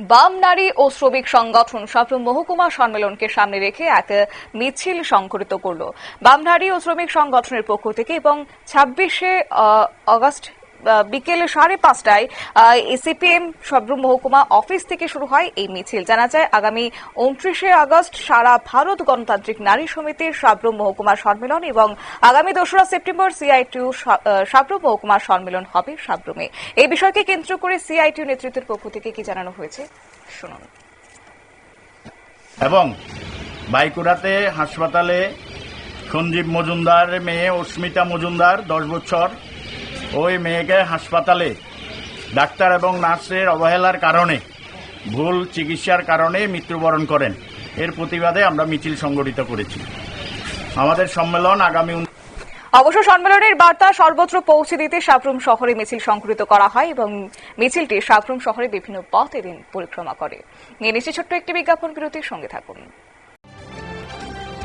বাম নারী ও শ্রমিক সংগঠন সাপ্রম মহকুমা সম্মেলনকে সামনে রেখে এক মিছিল সংঘটিত করল। বাম নারী ও শ্রমিক সংগঠনের পক্ষ থেকে এবং ছাব্বিশে অগস্ট বিকেল সাড়ে পাঁচটায় এসিপিএম সব্রম মহকুমা অফিস থেকে শুরু হয় এই মিছিল। জানা যায়, আগামী উনত্রিশে আগস্ট সারা ভারত গণতান্ত্রিক নারী সমিতির সাব্রম মহকুমা সম্মেলন এবং আগামী দোসরা সেপ্টেম্বর সিআইটিউ সাব্রম মহকুমা সম্মেলন হবে সাব্রমে। এই বিষয়কে কেন্দ্র করে সিআইটিউ নেতৃত্বের পক্ষ থেকে কি জানানো হয়েছে? শুনুন। এবং বাইকুড়াতে হাসপাতালে সঞ্জীব মজুমদার মেয়ে অস্মিতা মজুমদার, দশ বছর ওই মেয়েকে হাসপাতালে, ডাক্তার এবং নার্সের অবহেলার কারণে, ভুল চিকিৎসার কারণে মৃত্যুবরণ করেন। এর প্রতিবাদে আমরা মিছিল সংগঠিত করেছি। আমাদের সম্মেলন আগামী অবশ্য সম্মেলনের বার্তা সর্বত্র পৌঁছে দিতে সাপ্রুম শহরে মিছিল সংঘটিত করা হয় এবং মিছিলটি সাপ্রুম শহরে বিভিন্ন পথ এদিন পরিক্রমা করে। নিয়ে নিচ্ছে ছোট্ট একটি বিজ্ঞাপন বিরতির সঙ্গে থাকুন।